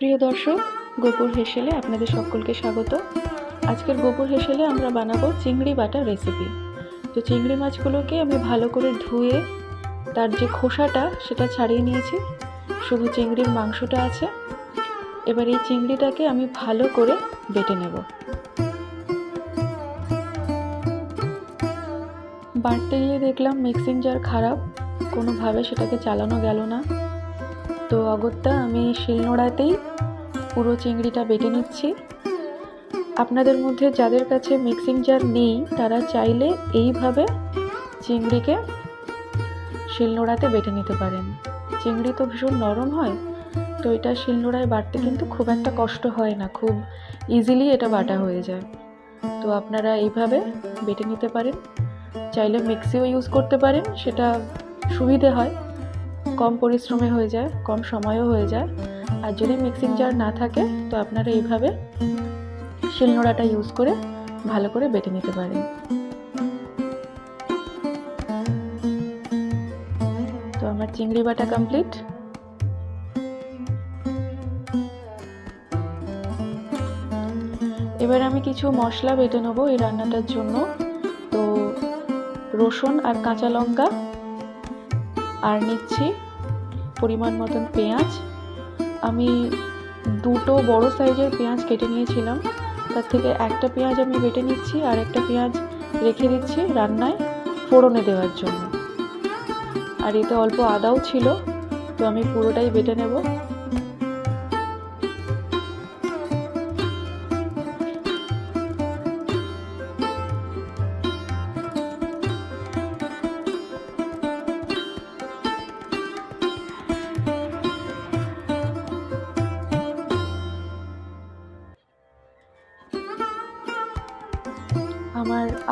প্রিয় দর্শক, গোপুর হেসেলে আপনাদের সকলকে স্বাগত। আজকের গোপুর হেসেলে আমরা বানাবো চিংড়ি বাটার রেসিপি তো চিংড়ি মাছগুলোকে আমি ভালো করে ধুয়ে তার যে খোসাটা, সেটা ছাড়িয়ে নিয়েছি। শুধু চিংড়ির মাংসটা আছে। এবার এই চিংড়িটাকে আমি ভালো করে বেটে নেব। বাটতে গিয়ে দেখলাম মিক্সিং জার খারাপ। কোনোভাবে সেটাকে চালানো গেল না। তো অগত্যা আমি শিলনোড়াতেই পুরো চিংড়িটা বেটে নিচ্ছি। আপনাদের মধ্যে যাদের কাছে মিক্সিং জার নেই, তারা চাইলে এইভাবে চিংড়িকে শিলনোড়াতে বেটে নিতে পারেন। চিংড়ি তো ভীষণ নরম হয়, তো এটা শিলনোড়ায় বাটতে কিন্তু খুব একটা কষ্ট হয় না, খুব ইজিলি এটা বাটা হয়ে যায়। তো আপনারা এইভাবে বেটে নিতে পারেন। চাইলে মিক্সিও ইউজ করতে পারেন, সেটা সুবিধে হয়। কম পরিশ্রমে হয়ে যায়, কম সময়ও হয়ে যায়। আর যদি মিক্সিং জার না থাকে, তো আপনারা এইভাবে শিলনোড়াটা ইউজ করে ভালো করে বেটে নিতে পারেন। তো আমার চিংড়ি বাটা কমপ্লিট এবার আমি কিছু মশলা বেটে নেব এই রান্নাটার জন্য। তো রসুন আর কাঁচা লঙ্কা আর নিচ্ছি। পরিমাণ মতন পেঁয়াজ। আমি দুটো বড় সাইজের পেঁয়াজ কেটে নিয়েছিলাম। তার থেকে একটা পেঁয়াজ আমি বেটে নিচ্ছি আর একটা পেঁয়াজ রেখে দিচ্ছি রান্নায় ফোড়নে দেওয়ার জন্য। আর এতে অল্প আদাও ছিল, তো আমি পুরোটাই বেটে নেব।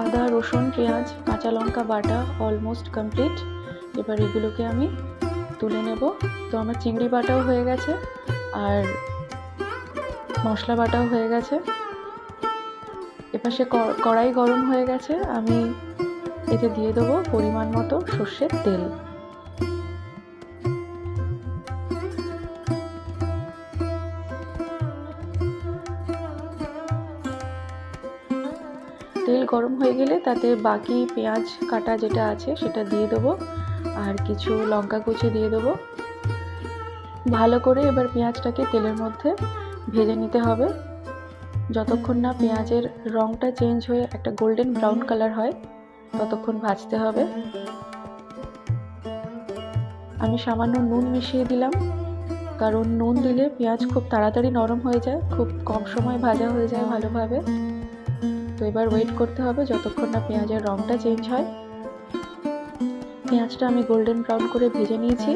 আদা, রসুন, পেঁয়াজ, কাঁচা লঙ্কা বাটা অলমোস্ট কমপ্লিট এবার এগুলোকে আমি তুলে নেব। তো আমার চিংড়ি বাটাও হয়ে গেছে আর মশলা বাটাও হয়ে গেছে। এপাশে কড়াই গরম হয়ে গেছে। আমি এতে দিয়ে দেবো পরিমাণ মতো সর্ষের তেল। তেল গরম হয়ে গেলে তাতে বাকি পেঁয়াজ কাটা যেটা আছে সেটা দিয়ে দেবো আর কিছু লঙ্কা কুচি দিয়ে দেবো। ভালো করে এবার পেঁয়াজটাকে তেলের মধ্যে ভেজে নিতে হবে। যতক্ষণ না পেঁয়াজের রঙটা চেঞ্জ হয়ে একটা গোল্ডেন ব্রাউন কালার হয়, ততক্ষণ ভাজতে হবে। আমি সামান্য নুন মিশিয়ে দিলাম, কারণ নুন দিলে পেঁয়াজ খুব তাড়াতাড়ি নরম হয়ে যায়, খুব কম সময় ভাজা হয়ে যায় ভালোভাবে। তো এবার ওয়েট করতে হবে যতক্ষণ না পেঁয়াজের রঙটা চেঞ্জ হয়। পেঁয়াজটা আমি গোল্ডেন ব্রাউন করে ভেজে নিয়েছি।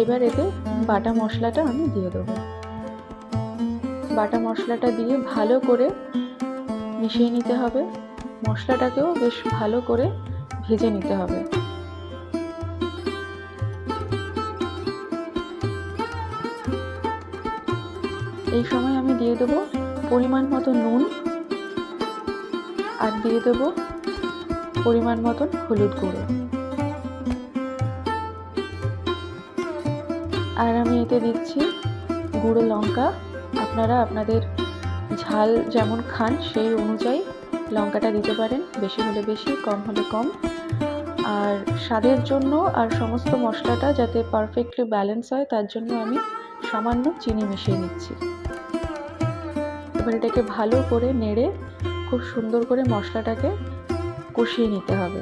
এবার এতে বাটা মশলাটা আমি দিয়ে দেবো। বাটা মশলাটা দিয়ে ভালো করে মিশিয়ে নিতে হবে। মশলাটাকেও বেশ ভালো করে ভেজে নিতে হবে। এই সময় আমি দিয়ে দেবো পরিমাণ মতো নুন আর দিয়ে দেবো পরিমাণ মতন হলুদ গুঁড়ো। আর আমি এতে দিচ্ছি গুঁড়ো লঙ্কা। আপনারা আপনাদের ঝাল যেমন খান সেই অনুযায়ী লঙ্কাটা দিতে পারেন, বেশি হলে বেশি, কম হলে কম। আর স্বাদের জন্য আর সমস্ত মশলাটা যাতে পারফেক্টলি ব্যালেন্স হয়, তার জন্য আমি সামান্য চিনি মিশিয়ে নিচ্ছি। এবার এটাকে ভালো করে নেড়ে খুব সুন্দর করে মশলাটাকে কষিয়ে নিতে হবে।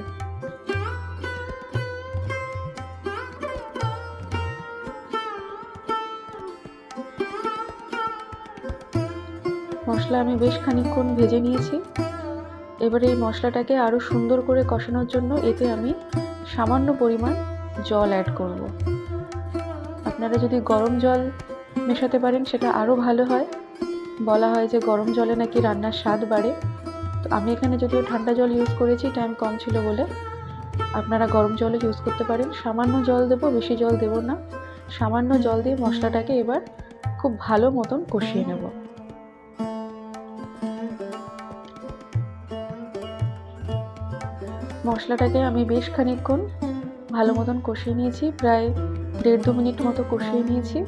মশলা আমি বেশ খানিকক্ষণ ভেজে নিয়েছি। এবার এই মশলাটাকে আরও সুন্দর করে কষানোর জন্য এতে আমি সামান্য পরিমাণ জল অ্যাড করব। আপনারা যদি গরম জল মেশাতে পারেন, সেটা আরও ভালো হয়। বলা হয় যে গরম জলে নাকি রান্নার স্বাদ বাড়ে। তো আমি এখানে যদিও ঠান্ডা জল ইউজ করেছি টাইম কম ছিল বলে। আপনারা গরম জলও ইউজ করতে পারেন। সামান্য জল দেবো, বেশি জল দেবো না। সামান্য জল দিয়ে মশলাটাকে এবার খুব ভালো মতন কষিয়ে নেব। মশলাটাকে আমি বেশ খানিকক্ষণ ভালো মতন কষিয়ে নিয়েছি। প্রায় দেড় দু মিনিট মতো কষিয়ে নিয়েছি।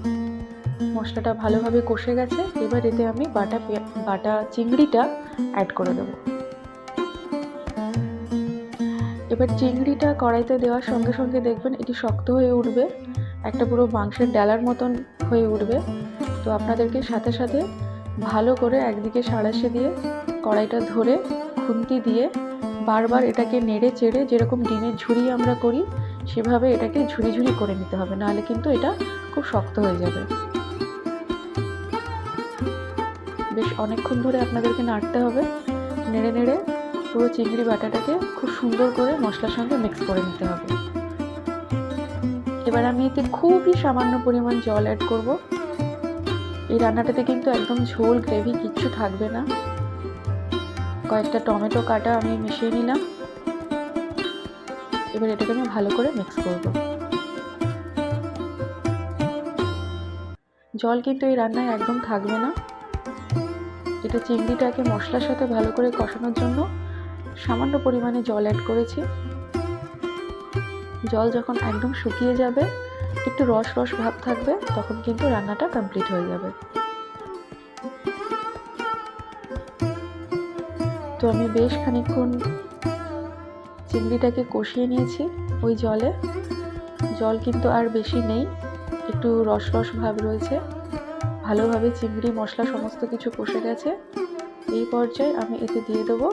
মশলাটা ভালোভাবে কষে গেছে, এবার এতে আমি বাটা বাটা চিংড়িটা অ্যাড করে দেবো। এবার চিংড়িটা কড়াইতে দেওয়ার সঙ্গে সঙ্গে দেখবেন এটি শক্ত হয়ে উঠবে, একটা পুরো মাংসের ডালার মতন হয়ে উঠবে। তো আপনাদেরকে সাথে সাথে ভালো করে একদিকে সাঁড়াশি দিয়ে কড়াইটা ধরে খুন্তি দিয়ে বারবার এটাকে নেড়ে চেড়ে যেরকম ডিমের ঝুড়ি আমরা করি, সেভাবে এটাকে ঝুড়ি ঝুড়ি করে নিতে হবে, নাহলে কিন্তু এটা খুব শক্ত হয়ে যাবে। বেশ অনেকক্ষণ ধরে আপনাদেরকে নাড়তে হবে। নেড়ে নেড়ে পুরো চিংড়ি বাটাটাকে খুব সুন্দর করে মশলার সঙ্গে মিক্স করে নিতে হবে। এবার আমি এতে খুবই সামান্য পরিমাণ জল অ্যাড করব। এই রান্নাটাতে কিন্তু একদম ঝোল গ্রেভি কিচ্ছু থাকবে না। কয়েকটা টমেটো কাটা আমি মিশিয়ে নিলাম। এবার এটাকে আমি ভালো করে মিক্স করব। জল কিন্তু এই রান্নায় একদম থাকবে না। এটা চিংড়িটাকে মশলার সাথে ভালো করে কষানোর জন্য সামান্য পরিমাণে জল অ্যাড করেছি। জল যখন একদম শুকিয়ে যাবে, একটু রস রস ভাব থাকবে, তখন কিন্তু রান্নাটা কমপ্লিট হয়ে যাবে। তো আমি বেশ খানিকক্ষণ চিংড়িটাকে কষিয়ে নিয়েছি ওই জলে। জল কিন্তু আর বেশি নেই, একটু রস রস ভাব রয়েছে। ভালোভাবে চিংড়ি, মশলা সমস্ত কিছু কষে গেছে। এই পর্যায়ে আমি এতে দিয়ে দেবো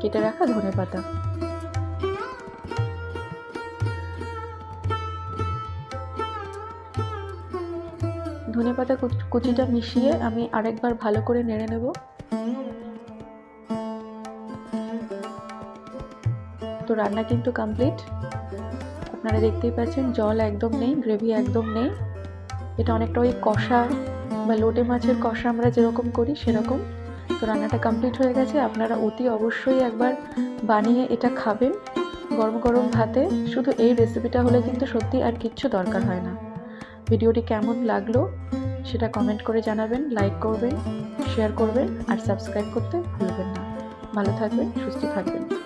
কেটে রাখা ধনে পাতা। ধনে পাতা কুচিটা মিশিয়ে আমি আরেকবার ভালো করে নেড়ে নেব। তো রান্না কিন্তু কমপ্লিট আপনারা দেখতেই পাচ্ছেন, জল একদম নেই গ্রেভি একদম নেই। এটা অনেকটা ওই কষা বা লোটে মাছের কষা আমরা যেরকম করি, সেরকম। তো রান্নাটা কমপ্লিট হয়ে গেছে। আপনারা অতি অবশ্যই একবার বানিয়ে এটা খাবেন গরম গরম ভাতে। শুধু এই রেসিপিটা হলে কিন্তু সত্যি আর কিচ্ছু দরকার হয় না। ভিডিওটি কেমন লাগল সেটা কমেন্ট করে জানাবেন লাইক করবেন শেয়ার করবেন আর সাবস্ক্রাইব করতে ভুলবেন না। ভালো থাকবেন, সুস্থ থাকবেন।